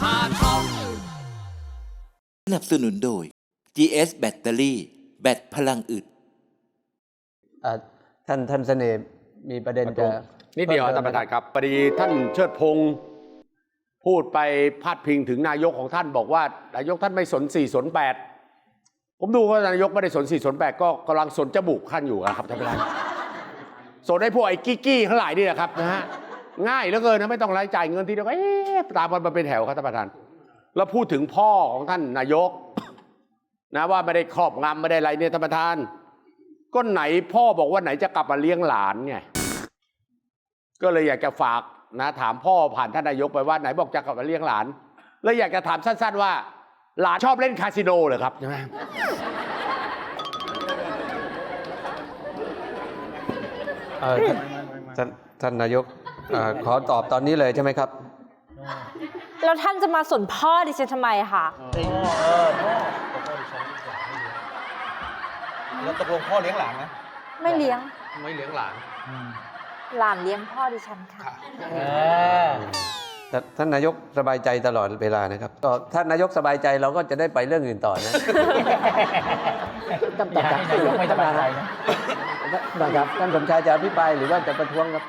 ภาท่องสนับสนุนโดย GS แบตเตอรี่แบตพลังอึด อ่าท่านท่านเสน่ห์มีประเด็นจะ นิดเดียวพิ่ท่ามนติประธานครับพอดีท่านเชิดพงศ์พูดไปพาดพิงถึงนายกของท่านบอกว่านายกท่านไม่สนสี่สนแปดผมดูว่านายกไม่ได้สนสี่สนแปดก็กำลังสนจมูกท่านอยู่นะครับท่านประธานสนไอ้พวกไอ้กี้กี้ทั้งหลายนี่แหละครับนะฮะ ง่ายเหลือเกินนะไม่ต้องรายจ่ายเงินทีเดียวก็เอ๊ะตามมันมาเป็นแถวครับท่านประธาน แล้วพูดถึงพ่อของท่านนายก นะว่าไม่ได้ครอบงำไม่ได้อะไรเนี่ยท่านประธาน ก็ไหนพ่อบอกว่าไหนจะกลับมาเลี้ยงหลานไงก็เลยอยากจะฝากนะถามพ่อผ่านท่านนายกไปว่าไหนบอกจะกลับมาเลี้ยงหลาน แล้วอยากจะถามสั้น ๆ ว่า หลานชอบเล่นคาสิโนเหรอครับใช่ไหมท่านนายก อ่าขอตอบตอนนี้เลยใช่ไหมครับ แล้วท่านจะมาสนพ่อดิฉันทำไมคะแล้วตกลงพ่อเลี้ยงหลานไหมไม่เลี้ยง ไม่เลี้ยงหลานหลานเลี้ยงพ่อดิฉันค่ะท่านท่านนายกสบายใจตลอดเวลานะครับก็ท่านนายกสบายใจเราก็จะได้ไปเรื่องอื่นต่อนะท่านประธานนายกไม่สบายใจนะ ท่านครับท่านสมชายจะอภิปรายหรือว่าจะประท้วงครับ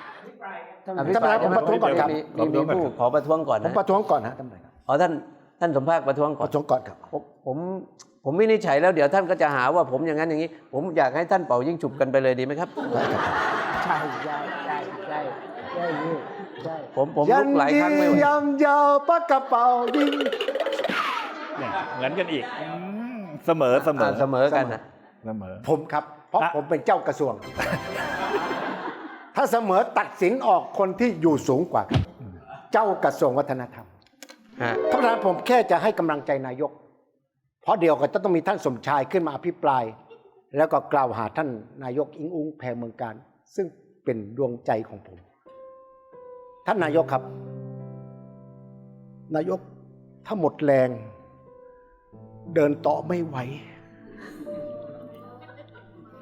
ท่านประธานผมประท้วงก่อนครับมีมีมีผู้ขอประท้วงก่อนผมนะประท้วงก่อนนะท่านประธานครับอ๋อท่านท่านสมภาคประท้วงก่ปอนระท้วงก่อนครับผมผมผมวินิจฉัยแล้วเดี๋ยวท่านก็จะหาว่าผมอย่างนั้นอย่างนี้ ผมอยากให้ท่านเป่ายิ่งฉุบกันไปเลยดีไหมครับได้ครับใช่ใช่ใช่ใช่ใช่ใช่ผมผมลุกหลายครั้งไม่ไหวยำยาวปากกระเป๋าดิงเนี่ยเหมือนกันอีกอืมเสมอเสมอ่าอเสมอกันนะเสมอผมครับ เพราะอะผมเป็นเจ้ากระทรวง ถ้าเสมอตัดสินออกคนที่อยู่สูงกว่าครับ เจ้ากระทรวงวัฒนธรรมฮะท่านประธานผมแค่จะให้กำลังใจนายก เพราะเดี๋ยวก็จะต้องมีท่านสมชายขึ้นมาอภิปราย แล้วก็กล่าวหาท่านนายกอิงอุ้งแพรเมืองการ ซึ่งเป็นดวงใจของผม ท่านนายกครับ นายกถ้าหมดแรง เดินต่อไม่ไหว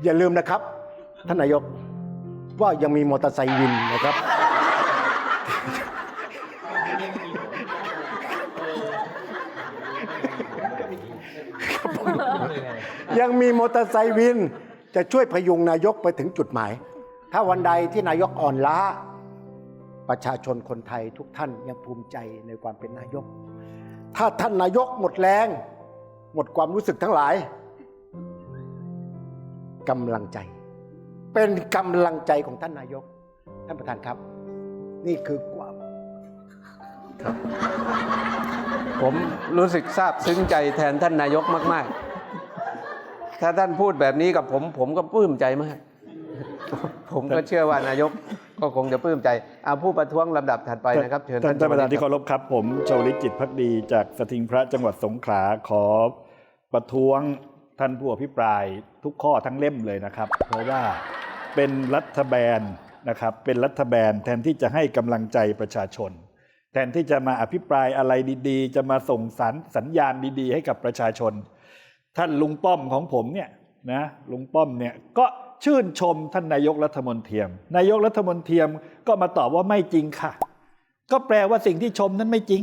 อย่าลืมนะครับ ท่านนายกว่ายังมีมอเตอร์ไซค์วินนะครับ ยังมีมอเตอร์ไซค์วิน จะช่วยพยุงนายกไปถึงจุดหมาย ถ้าวันใดที่นายกอ่อนล้า ประชาชนคนไทยทุกท่านยังภูมิใจในความเป็นนายก ถ้าท่านนายกหมดแรง หมดความรู้สึกทั้งหลาย กำลังใจ เป็นกำลังใจของท่านนายก ท่านประธานครับ นี่คือความผมรู้สึกซาบซึ้งใจแทนท่านนายกมาก ๆ ถ้าท่านพูดแบบนี้กับผม ผมก็ปลื้มใจมาก ผมก็เชื่อว่านายกก็คงจะปลื้มใจเอาผู้ประท้วงลำดับถัดไปนะครับเชิญท่านท่านประธานที่คเคารพครับ ผมชวลิตจิตพักดีจากสถิงพระจังหวัดสงขลาขอประท้วง ท่านผู้อภิปรายทุกข้อทั้งเล่มเลยนะครับ เพราะว่าเป็นรัฐบาลนะครับเป็นรัฐบาลแทนที่จะให้กำลังใจประชาชน แทนที่จะมาอภิปรายอะไรดีๆ จะมาส่งสารสัญญาณดีๆ ให้กับประชาชน ท่านลุงป้อมของผมเนี่ยนะลุงป้อมเนี่ยก็ชื่นชมท่านนายกรัฐมนตรีนายกรัฐมนตรีก็มาตอบว่าไม่จริงค่ะ ก็แปลว่าสิ่งที่ชมนั้นไม่จริง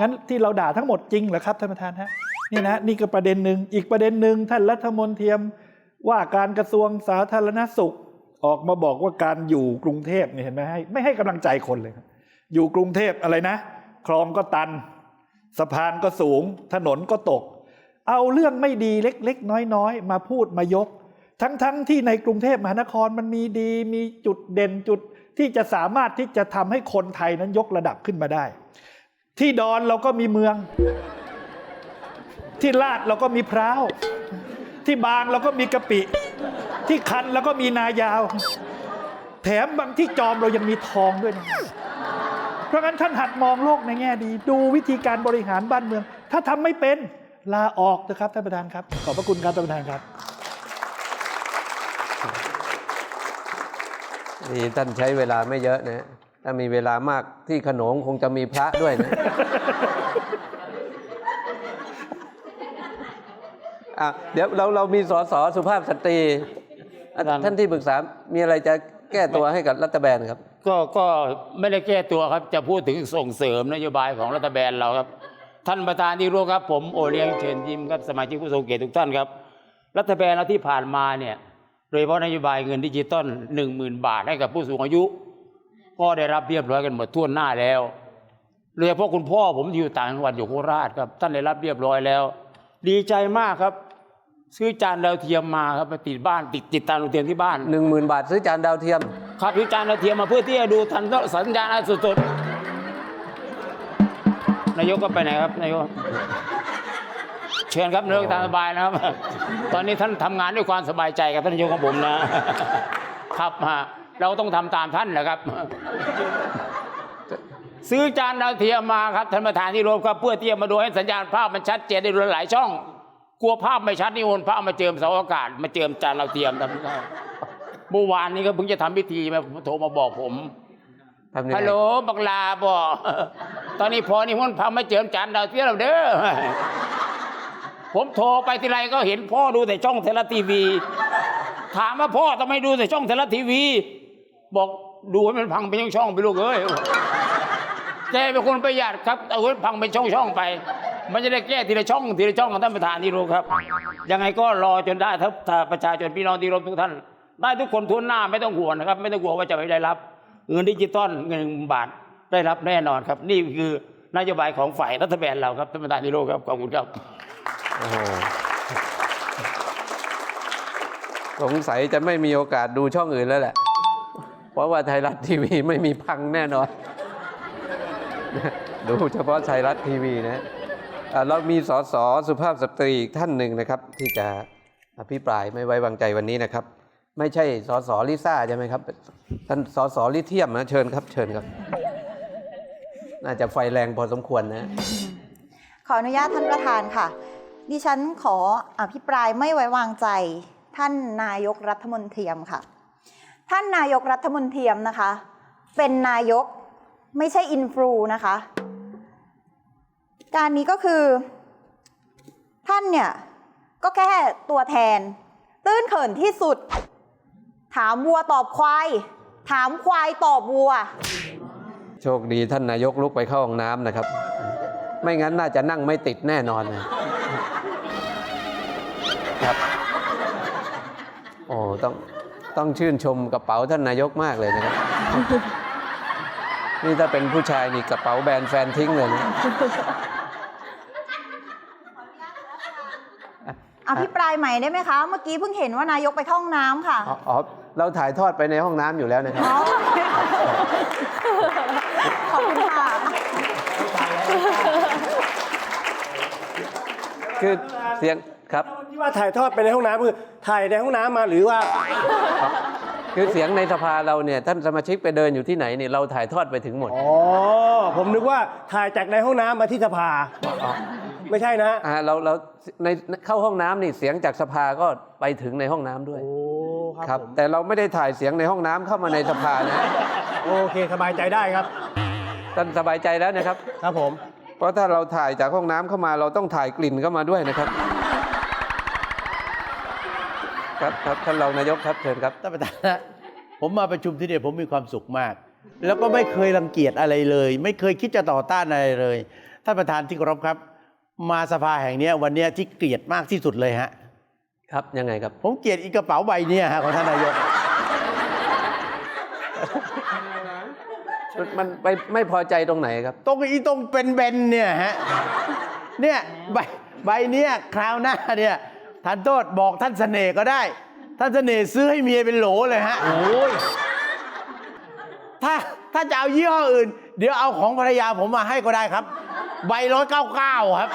งั้นที่เราด่าทั้งหมดจริงเหรอครับท่านประธานฮะ นี่นะนี่ก็ประเด็นหนึ่งอีกประเด็นหนึ่งท่านรัฐมนตรีว่าการกระทรวงสาธารณสุขออกมาบอกว่าการอยู่กรุงเทพเนี่ยเห็นไหมให้ไม่ให้กำลังใจคนเลย อยู่กรุงเทพอะไรนะ คลองก็ตัน สะพานก็สูง ถนนก็ตก เอาเรื่องไม่ดีเล็กๆ น้อยๆ มาพูดมายก ทั้งๆที่ในกรุงเทพมหานครมันมีดีมีจุดเด่นจุดที่จะสามารถที่จะทำให้คนไทยนั้นยกระดับขึ้นมาได้ ที่ดอนเราก็มีเมือง ที่ลาดเราก็มีพร้าวที่บางเราก็มีกะปิ ที่คันเราก็มีนายาว แถมบางที่จอมเรายังมีทองด้วยนะเพราะงั้นท่านหัดมองโลกในแง่ดี ดูวิธีการบริหารบ้านเมือง ถ้าทำไม่เป็นลาออกนะครับท่านประธานครับ ขอบพระคุณครับท่านประธานครับนี่ท่านใช้เวลาไม่เยอะนะ ถ้ามีเวลามากที่ขนงคงจะมีพระด้วยนะ อะเดี๋ยวเราเรามีสสสุภาพสตรีอะท่านที่ปรึกษา มีอะไรจะแก้ตัวให้กับรัฐบาลครับ ก็ก็ไม่ได้แก้ตัวครับ จะพูดถึงส่งเสริมนโยบายของรัฐบาลเราครับ ท่านประธานที่รู้ครับ ผมโอเลี้ยงเชิญยิ้มครับสมาชิกผู้ทรงเกียรติทุกท่านครับ รัฐบาลเราที่ผ่านมาเนี่ยโดยเฉพาะนโยบายเงินดิจิตอลหนึ่งหมื่นบาทให้กับผู้สูงอายุ ก็ได้รับเรียบร้อยกันหมดทั่วหน้าแล้วโดยเฉพาะคุณพ่อผมที่อยู่ต่างจังหวัดอยู่โคราชครับ ท่านได้รับเรียบร้อยแล้ว ดีใจมากครับ ซื้อจานดาวเทียมมาครับไปติดบ้านติดติดตามดาวเทียมที่บ้านหนึ่งหมื่นบาท ซื้อจานดาวเทียมครับซื้อจานดาวเทียมมาเพื่อที่จะดูทันสัญญาณสดๆนายกก็ไปไหนครับนายกเชิญครับนายกตามสบายนะครับ ตอนนี้ท่านทำงานด้วยความสบายใจกับท่านนายกของผมนะ ครับฮะเราต้องทำตามท่านนะครับ ซื้อจานดาวเทียมมาครับท่านประธานที่รวมครับเพื่อที่จะมาดูให้สัญญาณภาพมันชัดเจนได้ดูหลายช่อง กลัวภาพไม่ชัดนี่โอนภาพมาเจิมเสาอากาศ มาเจิมจานดาวเทียมทำได้เมื่อวานนี้ก็เพิ่งจะทำพิธีมาโทรมาบอกผมทำยังไงฮัลโหลบักลาบอกตอนนี้พอนี่มันพามาเจิมจานดาวเทียมแล้วเด้อผมโทรไปทีไรก็เห็นพ่อดูแต่ช่องเทเลทีวี ถามว่าพ่อทำไมดูแต่ช่องเทเลทีวี บอกดูให้มันพังเป็นช่องๆไปลูกเอ้ยแกเป็นคนประหยัดครับเอาไว้พังเป็นช่องๆไป มันจะได้แก้ทีละช่องทีละช่องของท่านประธานที่รู้ครับ ยังไงก็รอจนได้ถ้าถ้าประชาชนพี่น้องที่รบทุกท่าน ได้ทุกคนทุนหน้าไม่ต้องห่วงนะครับ ไม่ต้องกลัวว่าจะไม่ได้รับ เงินดิจิตอลเงินบาทได้รับแน่นอนครับ นี่คือนโยบายของฝ่ายรัฐบาลเราครับท่านประธานที่รู้ครับขอบคุณครับสงสัยจะไม่มีโอกาสดูช่องอื่นแล้วแหละ เพราะว่าไทยรัฐทีวีไม่มีพังแน่นอน ดูเฉพาะไทยรัฐทีวีนะ เรามีสสสุภาพสตรีอีกท่านหนึ่งนะครับ ที่จะอภิปรายไม่ไว้วางใจวันนี้นะครับ ไม่ใช่สสลิซ่าใช่ไหมครับ ท่านสสลิเทียมนะเชิญครับเชิญครับ น่าจะไฟแรงพอสมควรนะ ขออนุญาตท่านประธานค่ะ ดิฉันขออภิปรายไม่ไว้วางใจ ท่านนายกรัฐมนตรีค่ะ ท่านนายกรัฐมนตรีนะคะ เป็นนายกไม่ใช่อินฟลูนะคะ การนี้ก็คือ ท่านเนี่ย ก็แค่ตัวแทน ตื้นเขินที่สุด ถามวัวตอบควาย ถามควายตอบวัว โชคดีท่านนายกลุกไปเข้าห้องน้ำนะครับ ไม่งั้นน่าจะนั่งไม่ติดแน่นอนนะครับโอ้ต้องต้องชื่นชมกระเป๋าท่านนายกมากเลยนะครับ นี่ถ้าเป็นผู้ชายนี่กระเป๋าแบรนด์แฟนทิ้งเลยนะ ภิปรายใหม่ได้ไหมคะ เมื่อกี้เพิ่งเห็นว่านายกไปเข้าห้องน้ำค่ะ อ๋ออ๋อเราถ่ายทอดไปในห้องน้ำอยู่แล้วนะครับอ๋อขอบคุณค่ะ คือเสียงครับที่ว่าถ่ายทอดไปในห้องน้ำคือถ่ายในห้องน้ำมาหรือว่า คือเสียงในสภาเราเนี่ยท่านสมาชิกไปเดินอยู่ที่ไหนเนี่ยเราถ่ายทอดไปถึงหมด อ๋อ ผมนึกว่าถ่ายจากในห้องน้ำมาที่สภา ไม่ใช่นะอ่าเราเราในเข้าห้องน้ำนี่เสียงจากสภาก็ไปถึงในห้องน้ำด้วยโอ้ครับแต่เราไม่ได้ถ่ายเสียงในห้องน้ำเข้ามาในสภานะโอเคสบายใจได้ครับท่านสบายใจแล้วนะครับ ครับผม เพราะถ้าเราถ่ายจากห้องน้ำเข้ามาเราต้องถ่ายกลิ่นเข้ามาด้วยนะครับ ครับครับท่านรองนายกครับเชิญครับ ท่านประธานนะผมมาประชุมที่เนี่ยผมมีความสุขมาก แล้วก็ไม่เคยรังเกียจอะไรเลย ไม่เคยคิดจะต่อต้านอะไรเลย ท่านประธานที่เคารพครับ มาสภาแห่งเนี้ยวันเนี้ยที่เกลียดมากที่สุดเลยฮะ ครับยังไงครับ ผมเกลียดอีกระเป๋าใบเนี้ยฮะของท่านนายกมันมันไปไม่พอใจตรงไหนครับ ตรงอีตรงเป็นเบนเนี่ยฮะเนี่ยใบใบเนี้ยคราวหน้าเนี่ยท่านโทษบอกท่านเสน่ห์ก็ได้ ท่านเสน่ห์ซื้อให้เมียเป็นโหลเลยฮะโอ้ยถ้าถ้าจะเอายี่ห้ออื่น เดี๋ยวเอาของภรรยาผมมาให้ก็ได้ครับ ใบร้อยเก้าเก้าครับ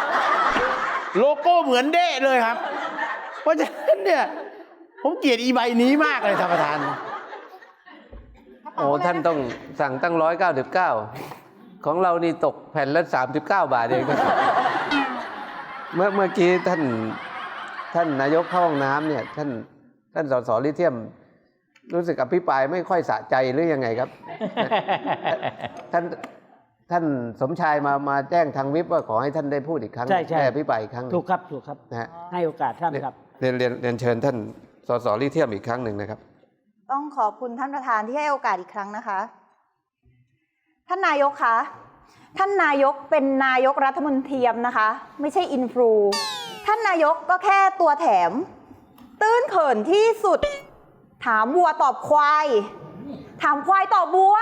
โลโก้เหมือนเด้เลยครับ เพราะฉะนั้นเนี่ย ผมเกลียดอีใบนี้มากเลยท่านประธาน โอ้ท่านต้องสั่งตั้งร้อยเก้าสิบเก้าของเรานี่ตกแผ่นละสามสิบเก้าบาทเองเมื่อเมื่อกี้ท่านท่านนายกเข้าห้องน้ำเนี่ย ท่านท่านสสลิเทียม รู้สึกอภิปรายไม่ค่อยสะใจหรือยังไงครับ ท่าน ท่านสมชายมามาแจ้งทางวิปว่าขอให้ท่านได้พูดอีกครั้งใช่ใช่ ได้อภิปรายอีกครั้งหนึ่ง ถูกครับถูกครับ นะฮะ ให้โอกาสท่านครับ เรียนเรียนเรียนเชิญท่านสสลิเทียมอีกครั้งหนึ่งนะครับ ต้องขอบคุณท่านประธานที่ให้โอกาสอีกครั้งนะคะ ท่านนายกคะ ท่านนายกเป็นนายกรัฐมนตรีนะคะ ไม่ใช่อินฟลู ท่านนายกก็แค่ตัวแถม ตื้นเขินที่สุด ถามวัวตอบควาย ถามควายตอบวัว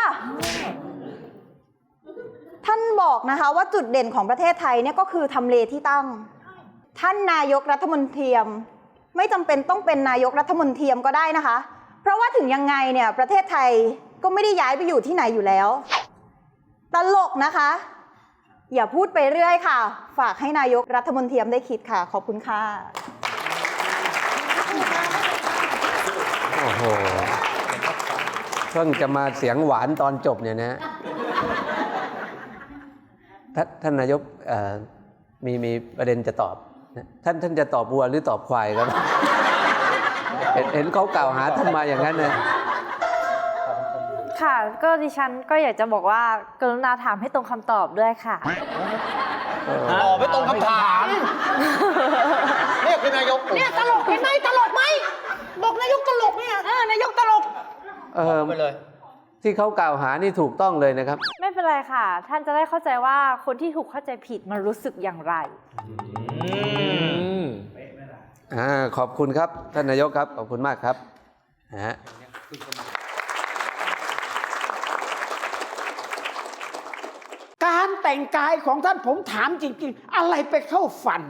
ท่านบอกนะคะว่าจุดเด่นของประเทศไทยเนี่ยก็คือทำเลที่ตั้ง ท่านนายกรัฐมนตรีไม่จำเป็นต้องเป็นนายกรัฐมนตรีก็ได้นะคะ เพราะว่าถึงยังไงเนี่ยประเทศไทยก็ไม่ได้ย้ายไปอยู่ที่ไหนอยู่แล้ว ตลกนะคะ อย่าพูดไปเรื่อยค่ะ ฝากให้นายกรัฐมนตรีได้คิดค่ะ ขอบคุณค่ะโอ้โหเพิ่งจะมาเสียงหวานตอนจบเนี่ยนะ ท่านท่านนายกเอ่อมีมีประเด็นจะตอบนะท่านท่านจะตอบวัวหรือตอบควายครับเห็นเห็นเขากล่าวหาท่านมาอย่างนั้นนะค่ะ ก็ดิฉันก็อยากจะบอกว่ากรุณาถามให้ตรงคำตอบด้วยค่ะตอบไม่ตรงคำถามเนี่ยคือนายกเนี่ยตลกเห็นไหมตลกไหมบอกนายกตลกเนี่ยเออนายกตลกเออไปเลย ที่เขากล่าวหานี่ถูกต้องเลยนะครับ ไม่เป็นไรค่ะ ท่านจะได้เข้าใจว่าคนที่ถูกเข้าใจผิดมันรู้สึกอย่างไรอ่าขอบคุณครับท่านนายกครับ ขอบคุณมากครับนะฮะการแต่งกายของท่านผมถามจริง ๆ อะไรไปเข้าฝัน